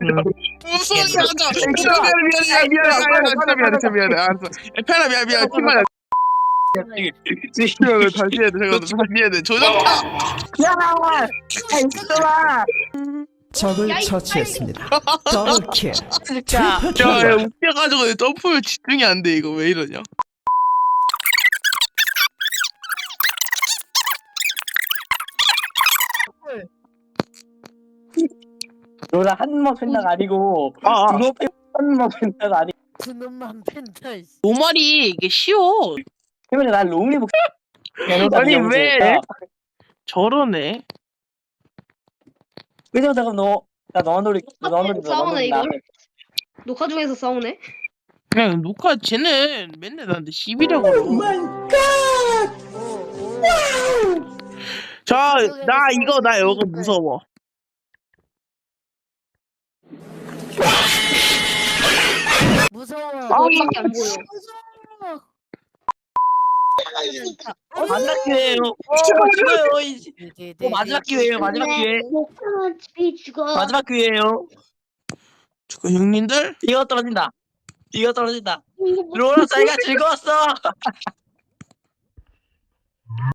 무슨 소리 하자. 미안해 미안해 미안해 미안해 미안해 미안해 알았어. 페라 미안 미안 팀만 미안해 다시 해야 돼 잠깐만 다시 해야 돼 조정타. 야! 있어봐! 적을 처치했습니다. 더블킬. 진짜. 야, 야 킬. 웃겨가지고 점프를 집중이 안 돼 이거 왜 이러냐? 너랑 한번 펜다가 아니고, 아, 아. 두번 한번 펜다가 아니고, 그놈만 펜타 노말이 이게 쉬워. 그러면 난 롱리 복 아니, 왜? 저러네. 그래서 잠깐 너, 나 너한 놀이, 너한 놀이, 싸우네, 이걸? 녹화 중에서 싸우네. 그냥 녹화 쟤는 맨날 나한테 시비라고. 자, 나 이거 나 이거 무서워. 무서워. 아, 머리밖에 안 보여. 어, 마지막 기회예요. 어, 죽어요. 이- 어, 마지막 기회예요. 마지막 기회. 목표만 집이 죽어. 마지막 기회예요. 그 형님들 이거 떨어진다. 이거 떨어진다. 로라 사이가 즐거웠어.